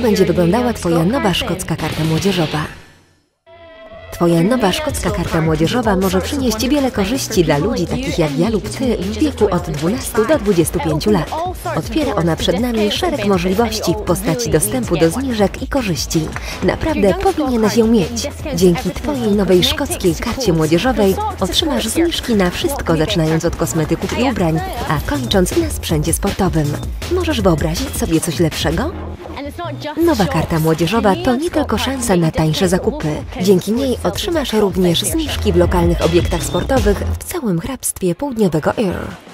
będzie wyglądała Twoja nowa szkocka karta młodzieżowa. Twoja nowa szkocka karta młodzieżowa może przynieść wiele korzyści dla ludzi takich jak ja lub Ty w wieku od 12 do 25 lat. Otwiera ona przed nami szereg możliwości w postaci dostępu do zniżek i korzyści. Naprawdę powinieneś ją mieć. Dzięki Twojej nowej szkockiej karcie młodzieżowej otrzymasz zniżki na wszystko zaczynając od kosmetyków i ubrań, a kończąc na sprzęcie sportowym. Możesz wyobrazić sobie coś lepszego? Nowa karta młodzieżowa to nie tylko szansa na tańsze zakupy. Dzięki niej otrzymasz również zniżki w lokalnych obiektach sportowych w całym hrabstwie południowego Earl.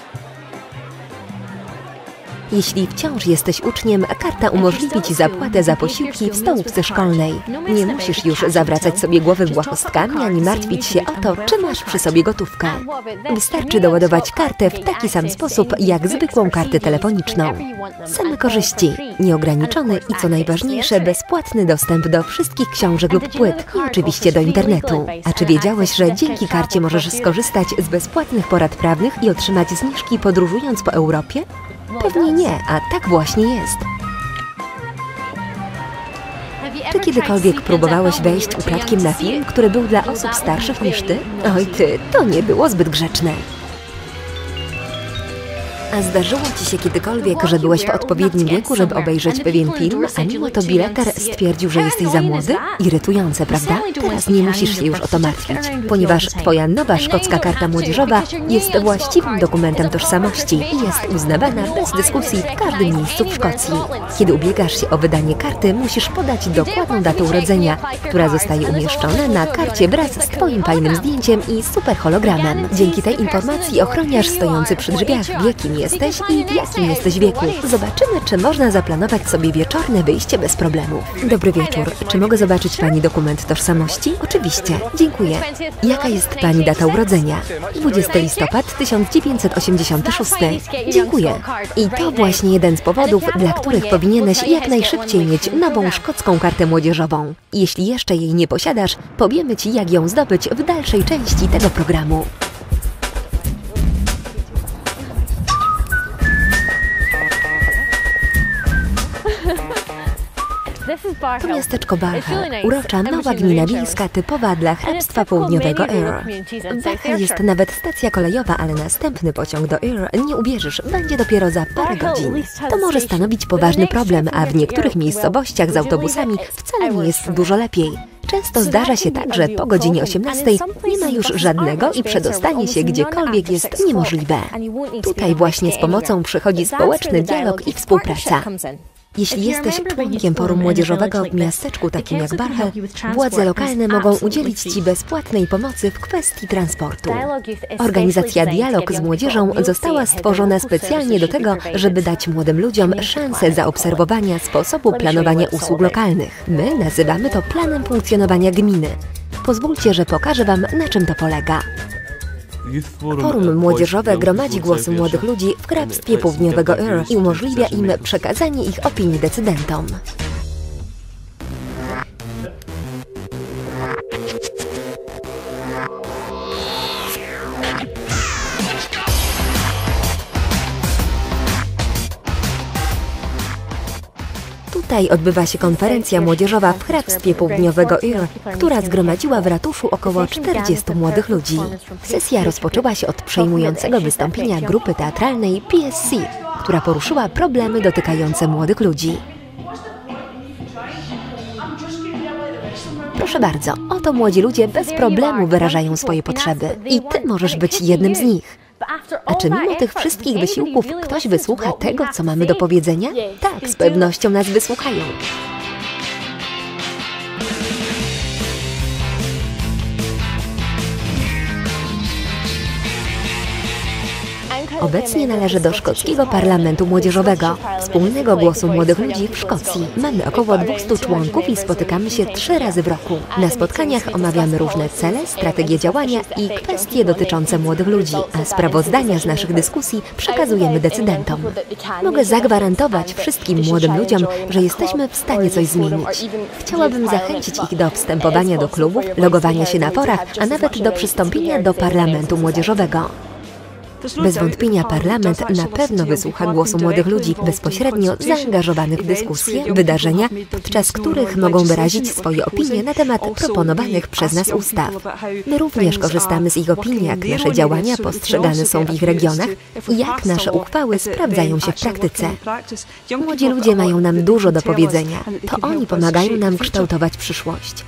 Jeśli wciąż jesteś uczniem, karta umożliwi Ci zapłatę za posiłki w stołówce szkolnej. Nie musisz już zawracać sobie głowy błahostkami ani martwić się o to, czy masz przy sobie gotówkę. Wystarczy doładować kartę w taki sam sposób jak zwykłą kartę telefoniczną. Same korzyści, nieograniczony i co najważniejsze, bezpłatny dostęp do wszystkich książek lub płyt i oczywiście do internetu. A czy wiedziałeś, że dzięki karcie możesz skorzystać z bezpłatnych porad prawnych i otrzymać zniżki podróżując po Europie? Pewnie nie, a tak właśnie jest. Czy kiedykolwiek próbowałeś wejść ukradkiem na film, który był dla osób starszych niż ty? Oj ty, to nie było zbyt grzeczne. A zdarzyło Ci się kiedykolwiek, że byłeś w odpowiednim wieku, żeby obejrzeć pewien film, a mimo to bileter stwierdził, że jesteś za młody? Irytujące, prawda? Teraz nie musisz się już o to martwić, ponieważ Twoja nowa szkocka karta młodzieżowa jest właściwym dokumentem tożsamości i jest uznawana bez dyskusji w każdym miejscu w Szkocji. Kiedy ubiegasz się o wydanie karty, musisz podać dokładną datę urodzenia, która zostaje umieszczona na karcie wraz z Twoim fajnym zdjęciem i super hologramem. Dzięki tej informacji ochroniarz stojący przy drzwiach wie, kim jesteś i w jakim jesteś wieku. Zobaczymy, czy można zaplanować sobie wieczorne wyjście bez problemu. Dobry wieczór. Czy mogę zobaczyć Pani dokument tożsamości? Oczywiście. Dziękuję. Jaka jest Pani data urodzenia? 20 listopad 1986. Dziękuję. I to właśnie jeden z powodów, dla których powinieneś jak najszybciej mieć nową szkocką kartę młodzieżową. Jeśli jeszcze jej nie posiadasz, powiemy Ci, jak ją zdobyć w dalszej części tego programu. To miasteczko Balhal, urocza nowa gmina wiejska typowa dla hrabstwa południowego. W Balhal jest nawet stacja kolejowa, ale następny pociąg do Earl, nie uwierzysz, będzie dopiero za parę godzin. To może stanowić poważny problem, a w niektórych miejscowościach z autobusami wcale nie jest dużo lepiej. Często zdarza się tak, że po godzinie 18 nie ma już żadnego i przedostanie się gdziekolwiek jest niemożliwe. Tutaj właśnie z pomocą przychodzi społeczny dialog i współpraca. Jeśli jesteś członkiem forum młodzieżowego w miasteczku takim jak Barhel, władze lokalne mogą udzielić Ci bezpłatnej pomocy w kwestii transportu. Organizacja Dialog z Młodzieżą została stworzona specjalnie do tego, żeby dać młodym ludziom szansę zaobserwowania sposobu planowania usług lokalnych. My nazywamy to planem funkcjonowania gminy. Pozwólcie, że pokażę Wam, na czym to polega. Forum młodzieżowe gromadzi głosy młodych ludzi w hrabstwie południowego Earl i umożliwia im przekazanie ich opinii decydentom. Tutaj odbywa się konferencja młodzieżowa w hrabstwie południowego Earl, która zgromadziła w ratuszu około 40 młodych ludzi. Sesja rozpoczęła się od przejmującego wystąpienia grupy teatralnej PSC, która poruszyła problemy dotykające młodych ludzi. Proszę bardzo, oto młodzi ludzie bez problemu wyrażają swoje potrzeby i ty możesz być jednym z nich. A czy mimo tych wszystkich wysiłków ktoś wysłucha tego, co mamy do powiedzenia? Tak, z pewnością nas wysłuchają. Obecnie należę do szkockiego parlamentu młodzieżowego, wspólnego głosu młodych ludzi w Szkocji. Mamy około 200 członków i spotykamy się trzy razy w roku. Na spotkaniach omawiamy różne cele, strategie działania i kwestie dotyczące młodych ludzi, a sprawozdania z naszych dyskusji przekazujemy decydentom. Mogę zagwarantować wszystkim młodym ludziom, że jesteśmy w stanie coś zmienić. Chciałabym zachęcić ich do wstępowania do klubów, logowania się na forach, a nawet do przystąpienia do parlamentu młodzieżowego. Bez wątpienia parlament na pewno wysłucha głosu młodych ludzi bezpośrednio zaangażowanych w dyskusje, wydarzenia, podczas których mogą wyrazić swoje opinie na temat proponowanych przez nas ustaw. My również korzystamy z ich opinii, jak nasze działania postrzegane są w ich regionach i jak nasze uchwały sprawdzają się w praktyce. Młodzi ludzie mają nam dużo do powiedzenia. To oni pomagają nam kształtować przyszłość.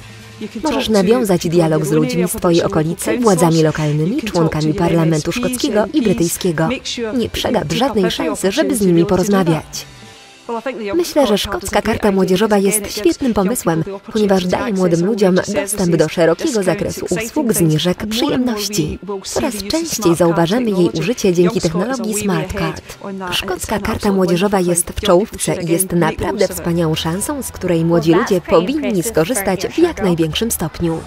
Możesz nawiązać dialog z ludźmi z Twojej okolicy, władzami lokalnymi, członkami parlamentu szkockiego i brytyjskiego. Nie przegap żadnej szansy, żeby z nimi porozmawiać. Myślę, że szkocka karta młodzieżowa jest świetnym pomysłem, ponieważ daje młodym ludziom dostęp do szerokiego zakresu usług, zniżek, przyjemności. Coraz częściej zauważamy jej użycie dzięki technologii Smart Card. Szkocka karta młodzieżowa jest w czołówce i jest naprawdę wspaniałą szansą, z której młodzi ludzie powinni skorzystać w jak największym stopniu.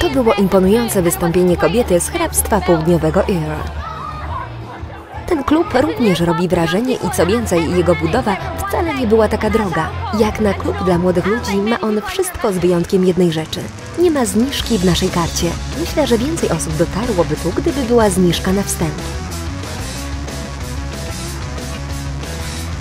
To było imponujące wystąpienie kobiety z hrabstwa południowego Earl. Ten klub również robi wrażenie i co więcej, jego budowa wcale nie była taka droga. Jak na klub dla młodych ludzi ma on wszystko z wyjątkiem jednej rzeczy. Nie ma zniżki w naszej karcie. Myślę, że więcej osób dotarłoby tu, gdyby była zniżka na wstęp.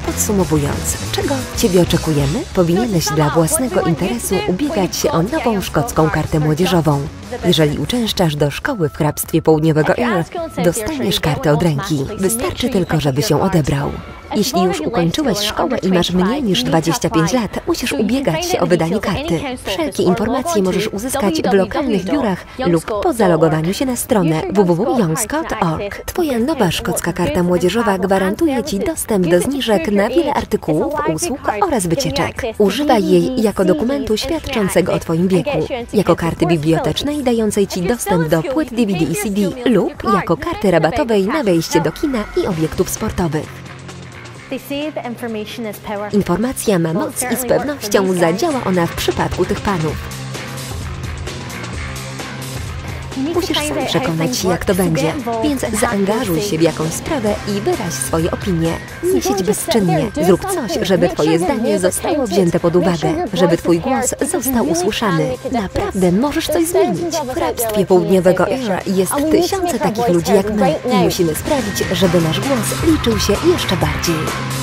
Podsumowując, czego Ciebie oczekujemy? Powinieneś dla własnego interesu ubiegać się o nową szkocką kartę młodzieżową. Jeżeli uczęszczasz do szkoły w hrabstwie południowego Earl, dostaniesz kartę od ręki. Wystarczy tylko, żeby się odebrał. Jeśli już ukończyłeś szkołę i masz mniej niż 25 lat, musisz ubiegać się o wydanie karty. Wszelkie informacje możesz uzyskać w lokalnych biurach lub po zalogowaniu się na stronę www.youngscott.org. Twoja nowa szkocka karta młodzieżowa gwarantuje Ci dostęp do zniżek na wiele artykułów, usług oraz wycieczek. Używaj jej jako dokumentu świadczącego o Twoim wieku, jako karty bibliotecznej dającej Ci dostęp do płyt DVD i CD lub jako karty rabatowej na wejście do kina i obiektów sportowych. Informacja ma moc i z pewnością zadziała ona w przypadku tych panów. Musisz sam przekonać się, jak to będzie, więc zaangażuj się w jakąś sprawę i wyraź swoje opinie. Nie siedź bezczynnie, zrób coś, żeby Twoje zdanie zostało wzięte pod uwagę, żeby Twój głos został usłyszany. Naprawdę możesz coś zmienić. W hrabstwie południowego Era jest tysiące takich ludzi jak my i musimy sprawić, żeby nasz głos liczył się jeszcze bardziej.